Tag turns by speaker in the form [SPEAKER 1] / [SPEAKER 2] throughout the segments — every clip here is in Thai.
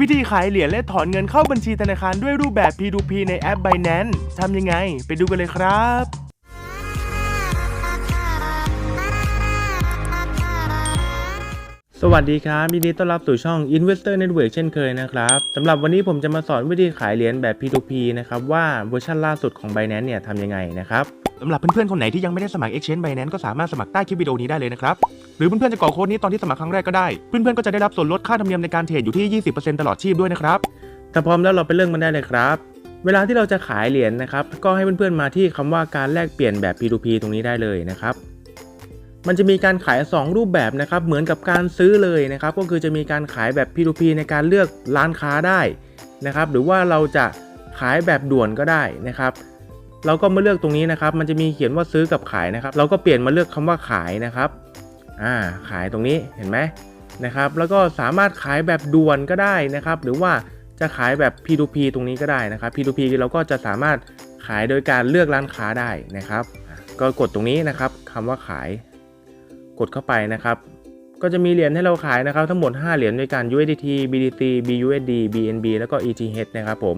[SPEAKER 1] วิธีขายเหรียญและถอนเงินเข้าบัญชีธนาคารด้วยรูปแบบ P2P ในแอป Binance ทำยังไง ไปดูกันเลยครับสวัสดีครับยินดีต้อนรับสู่ช่อง Investor Network เช่นเคยนะครับสำหรับวันนี้ผมจะมาสอนวิธีขายเหรียญแบบ P2P นะครับว่าเวอร์ชันล่าสุดของ Binance เนี่ยทำยังไงนะครับ สำหรับเพื่อนๆคนไหนที่ยังไม่ได้สมัคร Exchange Binance ก็สามารถสมัครใต้คลิปวิดีโอนี้ได้เลยนะครับหรือเพื่อนๆจะกรอกโค้ดนี้ตอนที่สมัครครั้งแรกก็ได้ เพื่อนๆก็จะได้รับส่วนลดค่าธรรมเนียมในการเทรดอยู่ที่ 20%ตลอดชีพด้วยนะครับถ้าพร้อมแล้วเราไปเริ่องมันได้เลยครับ เวลาที่เราจะขายเหรียญนะครับ ก็ให้เพื่อนๆมาที่คำว่าการแลกเปลี่ยนแบบ P2P ตรงนี้ได้เลยนะครับมันจะมีการขาย 2 รูปแบบนะครับ เหมือนกับการซื้อเลยนะครับ ก็คือจะมีการขายแบบ P2P ในการเลือกร้านค้าได้นะครับ หรือว่าเราจะขายแบบด่วนก็ได้นะครับ เราก็มาเลือกตรงนี้นะครับ มันจะมีเขียนว่าซื้อกับขายนะครับ เราก็เปลี่ยนมาเลือกคำว่าขายนะครับ อ่า ขายตรงนี้เห็นไหมนะครับ แล้วก็สามารถขายแบบด่วนก็ได้นะครับ หรือว่าจะขายแบบ P2P ตรงนี้ก็ได้นะครับ P2P เราก็จะสามารถขายโดยการเลือกร้านค้าได้นะครับ ก็กดตรงนี้นะครับคำว่าขาย กดเข้าไปนะครับ ก็จะมีเหรียญให้เราขายนะครับ ทั้งหมด 5 เหรียญด้วยกัน USDT BTC BUSD BNB แล้วก็ ETH นะครับผม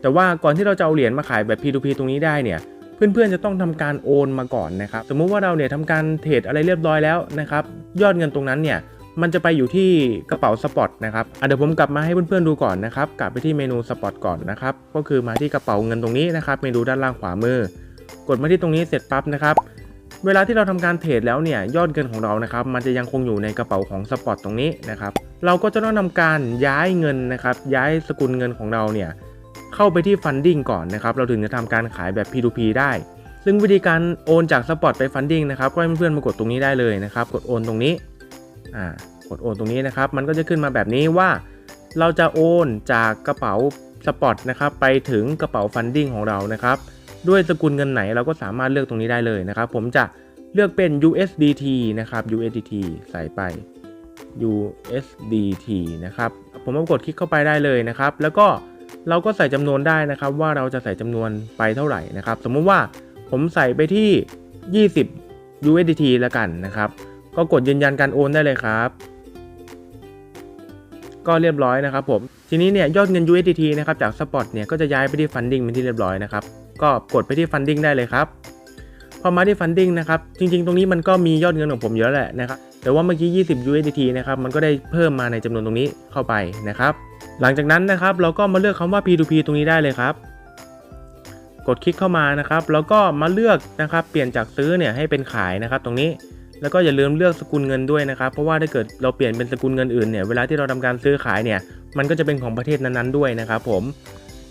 [SPEAKER 1] แต่ว่าก่อนที่เราจะเอาเหรียญมาขายแบบ P2P ตรงนี้ได้เนี่ยเพื่อนๆจะต้องทำการโอนมาก่อนนะครับสมมุติว่าเราเนี่ยทำการเทรดอะไรเรียบร้อยแล้วนะครับยอดเงินตรงนั้นเนี่ยมันจะไปอยู่ที่กระเป๋าสปอตนะครับเดี๋ยวผมกลับมาให้เพื่อนๆดูก่อนนะครับกลับไปที่เมนูสปอตก่อนนะครับก็คือมาที่กระเป๋าเงินตรงนี้นะครับเมนูด้านล่างขวามือกดมาที่ตรงนี้เสร็จปั๊บนะครับเวลาที่เราทำการเทรดแล้วเนี่ยยอดเงินของเรานะครับมันจะยังคงอยู่ในกระเป๋าของสปอตตรงนี้นะครับเราก็จะต้องทำการย้ายเงินนะครับย้ายสกุลเงินของเราเนี่ย เข้าไปที่ฟันดิ้งก่อนนะครับ เราถึงจะทำการขายแบบ P2P ได้ ซึ่งวิธีการโอนจากสปอตไปฟันดิ้งนะครับก็ให้เพื่อนๆมากดตรงนี้ได้เลยนะครับ กดโอนตรงนี้อ่ากดโอนตรงนี้นะครับ มันก็จะขึ้นมาแบบนี้ว่า เราจะโอนจากกระเป๋าสปอตนะครับไปถึงกระเป๋าฟันดิ้งของเรานะครับ ด้วยสกุลเงินไหนเราก็สามารถเลือกตรงนี้ได้เลยนะครับ ผมจะเลือกเป็น USDT นะครับ USDT ใส่ไป USDT นะครับ ผมกดคลิกเข้าไปได้เลยนะครับ แล้วก็ เราก็ใส่จำนวนได้นะครับ ว่าเราจะใส่จำนวนไปเท่าไหร่นะครับ สมมุติว่าผมใส่ไปที่ 20 USDT แล้วกันนะครับ ก็กดยืนยันการโอนได้เลยครับ ก็เรียบร้อยนะครับผม ทีนี้เนี่ยยอดเงิน USDT นะครับจากสปอตเนี่ยก็จะย้ายไปที่ฟันดิ้งเป็นที่เรียบร้อยนะครับ ก็กดไปที่ฟันดิ้งได้เลยครับ พอมาที่ฟันดิ้งนะครับ จริง ๆ ตรงนี้มันก็มียอดเงินของผมเยอะแหละนะครับ แต่ว่าเมื่อกี้ 20 USDT นะครับ มันก็ได้เพิ่มมาในจำนวนตรงนี้เข้าไปนะครับ หลังจากนั้นนะครับเราก็มาเลือกคำว่า P2P ตรงนี้ได้เลยครับ กดคลิกเข้ามานะครับ แล้วก็มาเลือกนะครับ เปลี่ยนจากซื้อเนี่ยให้เป็นขายนะครับ ตรงนี้แล้วก็อย่าลืมเลือกสกุลเงินด้วยนะครับ เพราะว่าถ้าเกิดเราเปลี่ยนเป็นสกุลเงินอื่นเนี่ยเวลาที่เราทำการซื้อขายเนี่ยมันก็จะเป็นของประเทศนั้นๆด้วยนะครับ ผม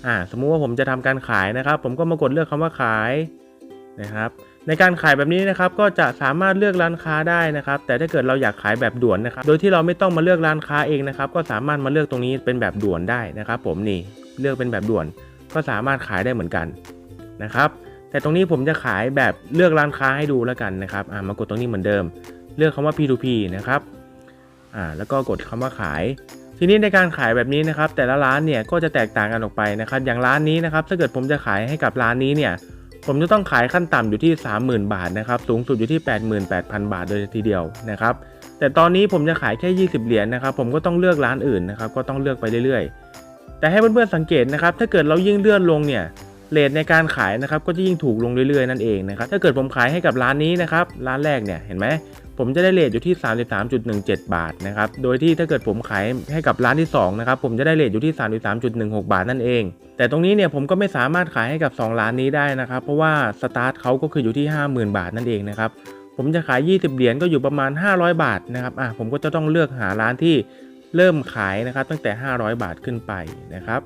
[SPEAKER 1] อ่าสมมุติว่าผมจะทำการขายนะครับ ผมก็มากดเลือกคำว่าขายนะครับ ในการขายแบบนี้นะครับก็จะสามารถเลือกร้านค้าได้นะครับ แต่ถ้าเกิดเราอยากขายแบบด่วนนะครับ โดยที่เราไม่ต้องมาเลือกร้านค้าเองนะครับ ก็สามารถมาเลือกตรงนี้เป็นแบบด่วนได้นะครับ ผมนี่เลือกเป็นแบบด่วน ก็สามารถขายได้เหมือนกันนะครับ แต่ตรงนี้ผมจะขายแบบเลือกร้านค้าให้ดูแล้วกันนะครับอ่ามากดตรงนี้เหมือนเดิม เลือกคำว่า P2P นะครับอ่าแล้วก็กดคำว่าขาย ทีนี้ในการขายแบบนี้นะครับ แต่ละร้านเนี่ยก็จะแตกต่างกันออกไปนะครับ อย่างร้านนี้นะครับถ้าเกิดผมจะขายให้กับร้านนี้เนี่ย ผมจะต้องขายขั้นต่ำอยู่ที่ 30,000 บาทนะครับสูงสุดอยู่ที่ 88,000 บาทโดยทีเดียวนะครับแต่ตอนนี้ผมจะขายแค่ 20 เหรียญนะครับผมก็ต้องเลือกร้านอื่นนะครับก็ต้องเลือกไปเรื่อยๆ แต่ให้เพื่อนๆสังเกตนะครับถ้าเกิดเรายิ่งเลื่อนลงเนี่ยเรทในการขายนะครับก็จะยิ่งถูกลงเรื่อยๆนั่นเองนะครับถ้าเกิดผมขายให้กับร้านนี้นะครับร้านแรกเนี่ยเห็นไหม ผมจะได้เรทอยู่ที่ 33.17 บาทนะครับ โดยที่ถ้าเกิดผมขายให้กับร้านที่ 2 นะครับ ผมจะได้เรทอยู่ที่ 33.16 บาทนั่นเอง แต่ตรงนี้เนี่ยผมก็ไม่สามารถขายให้กับ 2 ร้านนี้ได้นะครับ เพราะว่าสตาร์ทเขาก็คืออยู่ที่ 50,000 บาทนั่นเองนะครับ ผมจะขาย 20 เหรียญก็อยู่ประมาณ 500 บาทนะครับ อะ ผมก็จะต้องเลือกหาร้านที่เริ่มขายนะครับ ตั้งแต่ 500 บาทขึ้นไปนะครับ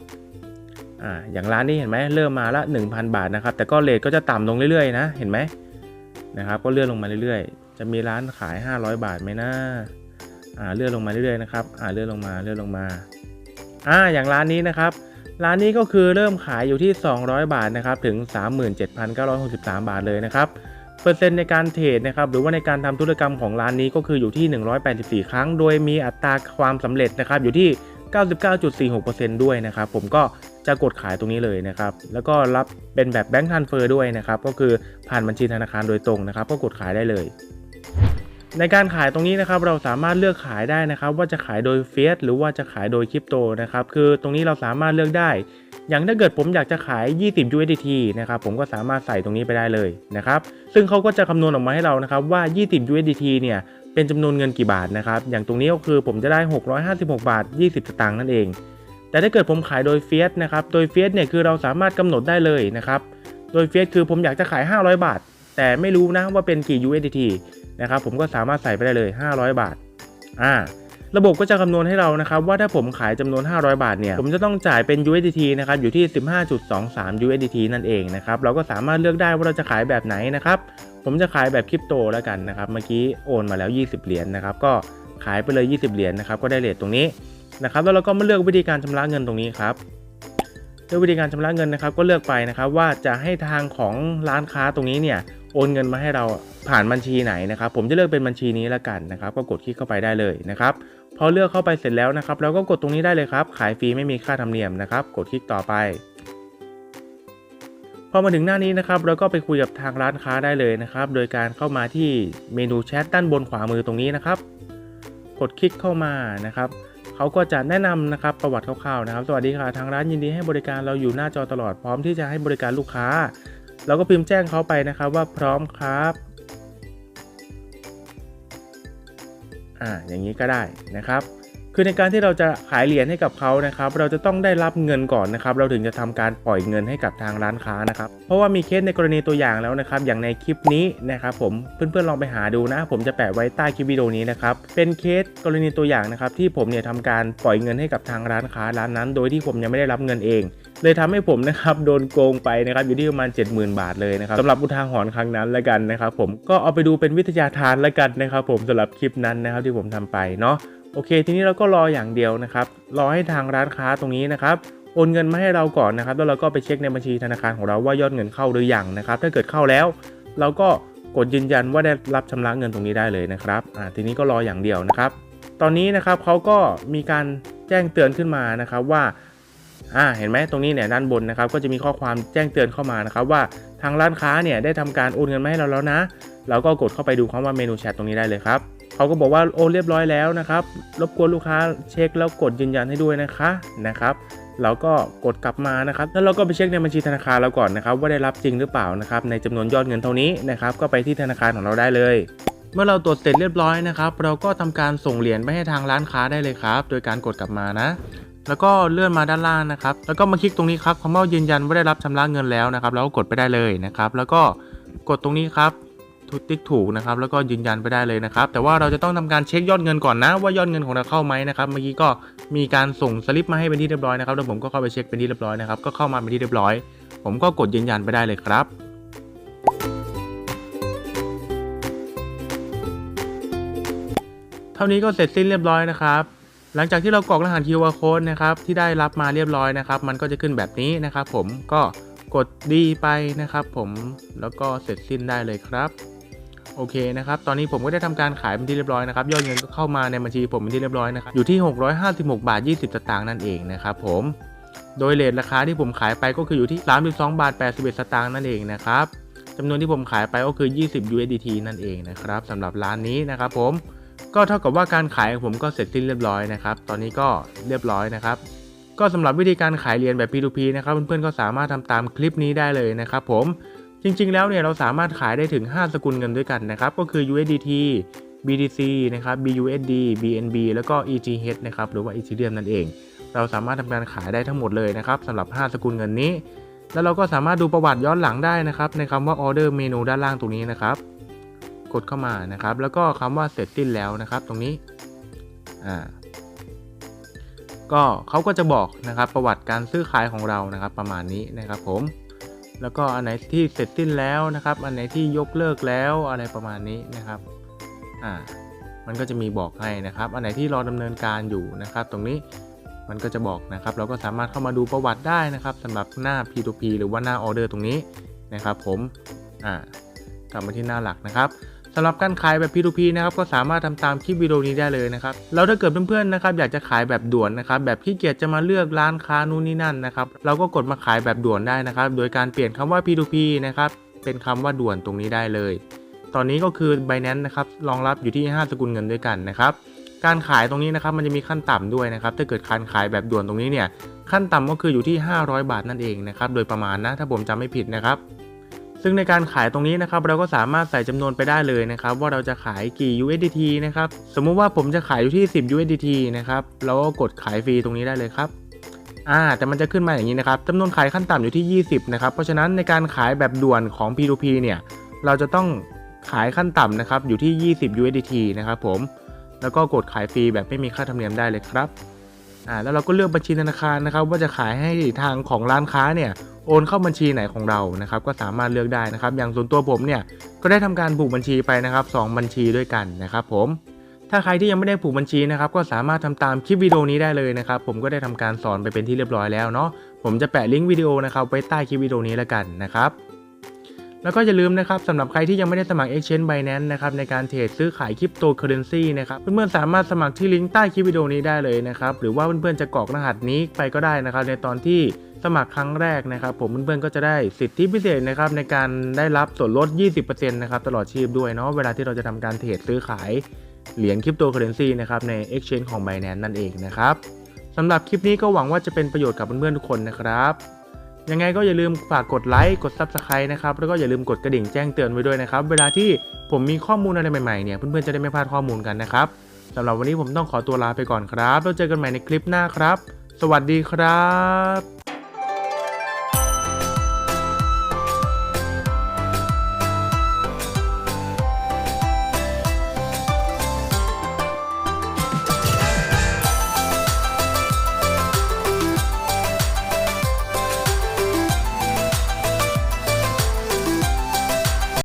[SPEAKER 1] อ่าอย่างร้านนี้เห็นไหมเริ่มมาละ 1,000 บาทนะครับ แต่ก็เรทก็จะต่ำลงเรื่อยๆนะ เห็นไหมนะครับ ก็เลื่อนลงมาเรื่อยๆ จะมีร้านขาย 500 บาทไหมนะอ่าเลื่อนลงมาเรื่อยๆนะครับอ่าเลื่อนลงมาเลื่อนลงมาอ่าอย่างร้านนี้นะครับ ร้านนี้ก็คือเริ่มขายอยู่ที่ 200 บาทนะครับถึง 37,963 บาทเลยนะครับเปอร์เซ็นต์ในการเทรดนะครับหรือว่าในการทำธุรกรรมของร้านนี้ก็คืออยู่ที่ 184 ครั้ง โดยมีอัตราความสำเร็จนะครับอยู่ที่ 99.46%ด้วยนะครับผมก็จะกดขายตรงนี้เลยนะครับแล้วก็รับเป็นแบบแบงค์ทันเฟอร์ด้วยนะครับก็คือผ่านบัญชีธนาคารโดยตรงนะครับก็กดขายได้เลย ในการขายตรงนี้นะครับเราสามารถเลือกขายได้นะครับ ว่าจะขายโดยเฟียสหรือว่าจะขายโดยคริปโตนะครับคือตรงนี้เราสามารถเลือกได้ อย่างถ้าเกิดผมอยากจะขาย 20 USDT นะครับผมก็สามารถใส่ตรงนี้ไปได้เลยนะครับซึ่งเขาก็จะคำนวณออกมาให้เรานะครับว่า 20 USDT เนี่ยเป็นจำนวนเงินกี่บาทนะครับอย่างตรงนี้ก็คือผมจะได้ 656 บาท 20 สตางค์นั่นเอง แต่ถ้าเกิดผมขายโดยเฟียสนะครับโดยเฟียสเนี่ยคือเราสามารถกำหนดได้เลยนะครับโดยเฟียสคือผมอยากจะขาย 500 บาท แต่ไม่รู้นะว่าเป็นกี่ USDT นะครับผมก็สามารถใส่ไปได้เลย 500 บาทอ่าระบบก็จะคำนวณให้เรานะครับว่าถ้าผมขายจำนวน 500 บาทเนี่ยผมจะต้องจ่ายเป็น USDT นะครับอยู่ที่ 15.23 USDT นั่นเองนะครับเราก็สามารถเลือกได้ว่าเราจะขายแบบไหนนะครับผมจะขายแบบคริปโตแล้วกันนะครับเมื่อกี้โอนมาแล้ว 20 เหรียญนะครับก็ขายไปเลย 20 เหรียญนะครับก็ได้เลทตรงนี้นะครับแล้วเราก็มาเลือกวิธีการชำระเงินตรงนี้ครับเลือกวิธีการชำระเงินนะครับก็เลือกไปนะครับว่าจะให้ทางของร้านค้าตรงนี้เนี่ย โอนเงินมาให้เราผ่านบัญชีไหนนะครับ ผมจะเลือกเป็นบัญชีนี้ละกันนะครับ ก็กดคลิกเข้าไปได้เลยนะครับพอเลือกเข้าไปเสร็จแล้วนะครับ เราก็กดตรงนี้ได้เลยครับ ขายฟรีไม่มีค่าธรรมเนียมนะครับ กดคลิกต่อไปพอมาถึงหน้านี้นะครับเราก็ไปคุยกับทางร้านค้าได้เลยนะครับ โดยการเข้ามาที่เมนูแชทด้านบนขวามือตรงนี้นะครับ กดคลิกเข้ามานะครับเขาก็จะแนะนำนะครับประวัติคร่าวๆนะครับ สวัสดีค่ะทางร้านยินดีให้บริการเราอยู่หน้าจอตลอดพร้อมที่จะให้บริการลูกค้า เราก็พิมพ์แจ้งเขาไปนะครับว่าพร้อมครับอ่าอย่างนี้ก็ได้นะครับ คือในการที่เราจะขายเหรียญให้กับเขานะครับ เราจะต้องได้รับเงินก่อนนะครับ เราถึงจะทำการปล่อยเงินให้กับทางร้านค้านะครับ เพราะว่ามีเคสในกรณีตัวอย่างแล้วนะครับ อย่างในคลิปนี้นะครับผม เพื่อนๆลองไปหาดูนะ ผมจะแปะไว้ใต้คลิปวิดีโอนี้นะครับ เป็นเคสกรณีตัวอย่างนะครับที่ผมเนี่ยทำการปล่อยเงินให้กับทางร้านค้าร้านนั้น โดยที่ผมยังไม่ได้รับเงินเอง เลยทำให้ผมนะครับโดนโกงไปนะครับอยู่ที่ประมาณ 70,000 บาทเลยนะครับสำหรับอุทาหรณ์ครั้งนั้นล้วกันนะครับผม ก็เอาไปดูเป็นวิทยาทานล้วกันนะครับ ผมสำหรับคลิปนั้นนะครับที่ผมทำไปเนาะ โอเค ทีนี้เราก็รออย่างเดียวนะครับ รอให้ทางร้านค้าตรงนี้นะครับ โอนเงินมาให้เราก่อนนะครับ แล้วเราก็ไปเช็คในบัญชีธนาคารของเราว่ายอดเงินเข้าหรือยังนะครับ ถ้าเกิดเข้าแล้ว เราก็กดยืนยันว่าได้รับชำระเงินตรงนี้ได้เลยนะครับอ่าทีนี้ก็รออย่างเดียวนะครับ ตอนนี้นะครับเขาก็มีการแจ้งเตือนขึ้นมานะครับว่าอ่าเห็นไหมตรงนี้เนี่ยด้านบนนะครับ ก็จะมีข้อความแจ้งเตือนเข้ามานะครับ ว่าทางร้านค้าเนี่ยได้ทำการโอนเงินมาให้เราแล้วนะ เราก็กดเข้าไปดูคำว่าเมนูแชทตรงนี้ได้เลยครับ เขาก็บอกว่าโอนเรียบร้อยแล้วนะครับ รบกวนลูกค้าเช็คแล้วกดยืนยันให้ด้วยนะคะนะครับเราก็กดกลับมานะครับ แล้วเราก็ไปเช็คในบัญชีธนาคารเราก่อนนะครับ ว่าได้รับจริงหรือเปล่านะครับ ในจำนวนยอดเงินเท่านี้นะครับ ก็ไปที่ธนาคารของเราได้เลย เมื่อเราตรวจเสร็จเรียบร้อยนะครับ เราก็ทำการส่งเหรียญไปให้ทางร้านค้าได้เลยครับ โดยการกดกลับมานะ แล้วก็เลื่อนมาด้านล่างนะครับ แล้วก็มาคลิกตรงนี้ครับคำว่ายืนยันว่าได้รับชำระเงินแล้วนะครับ แล้วก็กดไปได้เลยนะครับ แล้วก็กดตรงนี้ครับ ติ๊กถูกนะครับแล้วก็ยืนยันไปได้เลยนะครับแต่ว่าเราจะต้องทำการเช็คยอดเงินก่อนนะว่ายอดเงินของเราเข้าไหมนะครับเมื่อกี้ก็มีการส่งสลิปมาให้เป็นที่เรียบร้อยนะครับแล้วผมก็เข้าไปเช็คเป็นที่เรียบร้อยนะครับก็เข้ามาเป็นที่เรียบร้อย ผมก็กดยืนยันไปได้เลยครับเท่านี้ก็เสร็จสิ้นเรียบร้อยนะครับหลังจากที่เรากรอกรหัส QR code นะครับที่ได้รับมาเรียบร้อยนะครับ มันก็จะขึ้นแบบนี้นะครับ ผมก็กดดีไปนะครับ ผมแล้วก็เสร็จสิ้นได้เลยครับ โอเคนะครับ ตอนนี้ผมก็ได้ทำการขายเป็นที่เรียบร้อยนะครับ ยอดเงินก็เข้ามาในบัญชีผมเป็นที่เรียบร้อยนะครับ อยู่ที่ 656 บาท 20 สตางค์นั่นเองนะครับผม โดยเลทราคาที่ผมขายไปก็คืออยู่ที่ 32 บาท 81 สตางค์นั่นเองนะครับจำนวนที่ผมขายไปก็คือ 20 USDT นั่นเองนะครับสำหรับร้านนี้นะครับผม ก็เท่ากับว่าการขายของผมก็เสร็จสิ้นเรียบร้อยนะครับ ตอนนี้ก็เรียบร้อยนะครับ ก็สำหรับวิธีการขายเหรียญแบบ P2P นะครับเพื่อนๆก็สามารถทำตามคลิปนี้ได้เลยนะครับผม จริงๆ แล้วเนี่ยเราสามารถขายได้ถึง 5 สกุลเงินด้วยกันนะครับ ก็คือ USDT BTC นะครับ BUSD BNB แล้วก็ ETH นะครับ หรือว่า Ethereum นั่นเอง เราสามารถทำการขายได้ทั้งหมดเลยนะครับสำหรับ 5 สกุลเงินนี้ แล้วเราก็สามารถดูประวัติย้อนหลังได้นะครับ ในคำว่า Order เมนูด้านล่างตรงนี้นะครับ กดเข้ามานะครับ แล้วก็คำว่าเสร็จสิ้นแล้วนะครับ ตรงนี้ อ่า ก็เขาก็จะบอกนะครับประวัติการซื้อขายของเรานะครับ ประมาณนี้นะครับผม แล้วก็อันไหนที่เสร็จสิ้นแล้วนะครับ อันไหนที่ยกเลิกแล้วอะไรประมาณนี้นะครับอ่ามันก็จะมีบอกให้นะครับ อันไหนที่รอดำเนินการอยู่นะครับ ตรงนี้มันก็จะบอกนะครับ เราก็สามารถเข้ามาดูประวัติได้นะครับสำหรับหน้า P2P หรือว่าหน้าออเดอร์ตรงนี้นะครับ ผมอ่ากลับมาที่หน้าหลักนะครับ สำหรับการขายแบบ P2P นะครับก็สามารถทำตามคลิปวิดีโอนี้ได้เลยนะครับแล้วถ้าเกิดเพื่อนๆนะครับอยากจะขายแบบด่วนนะครับแบบขี้เกียจจะมาเลือกร้านค้านู่นนี่นั่นนะครับเราก็กดมาขายแบบด่วนได้นะครับโดยการเปลี่ยนคำว่า P2P นะครับเป็นคำว่าด่วนตรงนี้ได้เลย ตอนนี้ก็คือ Binance นะครับรองรับอยู่ที่ 5 สกุลเงินด้วยกันนะครับการขายตรงนี้นะครับมันจะมีขั้นต่ำด้วยนะครับถ้าเกิดการขายแบบด่วนตรงนี้เนี่ยขั้นต่ำก็คืออยู่ที่ 500 บาทนั่นเองนะครับโดยประมาณนะถ้าผมจำไม่ผิดนะครับ ซึ่งในการขายตรงนี้นะครับเราก็สามารถใส่จำนวนไปได้เลยนะครับว่าเราจะขายกี่ USDT นะครับสมมุติว่าผมจะขายอยู่ที่ 10 USDT นะครับเราก็กดขายฟรีตรงนี้ได้เลยครับอ่าแต่มันจะขึ้นมาอย่างนี้นะครับจำนวนขายขั้นต่ำอยู่ที่ 20 นะครับ เพราะฉะนั้นในการขายแบบด่วนของ P2P เนี่ย เราจะต้องขายขั้นต่ำนะครับอยู่ที่ 20 USDT นะครับผม แล้วก็กดขายฟรีแบบไม่มีค่าธรรมเนียมได้เลยครับ อ่าแล้วเราก็เลือกบัญชีธนาคารนะครับ ว่าจะขายให้ทางของร้านค้าเนี่ยโอนเข้าบัญชีไหนของเรานะครับ ก็สามารถเลือกได้นะครับ อย่างส่วนตัวผมเนี่ยก็ได้ทำการผูกบัญชีไปนะครับสองบัญชีด้วยกันนะครับ ผม ถ้าใครที่ยังไม่ได้ผูกบัญชีนะครับ ก็สามารถทำตามคลิปวิดีโอนี้ได้เลยนะครับ ผมก็ได้ทำการสอนไปเป็นที่เรียบร้อยแล้วเนาะผมจะแปะลิงก์วิดีโอนะครับไว้ใต้คลิปวิดีโอนี้แล้วกันนะครับ แล้วก็อย่าลืมนะครับสำหรับใครที่ยังไม่ได้สมัคร Exchange Binance นะครับในการเทรดซื้อขายคริปโตเคอเรนซีนะครับเพื่อนๆสามารถสมัครที่ลิงก์ใต้คลิปวิดีโอนี้ได้เลยนะครับหรือว่าเพื่อนๆจะกรอกรหัสนี้ไปก็ได้นะครับในตอนที่สมัครครั้งแรกนะครับผมเพื่อนๆก็จะได้สิทธิพิเศษนะครับในการได้รับส่วนลด 20%นะครับตลอดชีพด้วยเนาะเวลาที่เราจะทำการเทรดซื้อขายเหรียญคริปโตเคอเรนซีนะครับใน Exchange ของ Binance นั่นเองนะครับสำหรับคลิปนี้ก็หวังว่าจะเป็นประโยชน์กับเพื่อนๆทุกคนนะครับ ยังไงก็อย่าลืมฝากกดไลค์กด Subscribe นะครับแล้วก็อย่าลืมกดกระดิ่งแจ้งเตือนไว้ด้วยนะครับ เวลาที่ผมมีข้อมูลอะไรใหม่ๆเนี่ยเพื่อนๆจะได้ไม่พลาดข้อมูลกันนะครับสำหรับวันนี้ผมต้องขอตัวลาไปก่อนครับแล้วเจอกันใหม่ในคลิปหน้าครับ สวัสดีครับ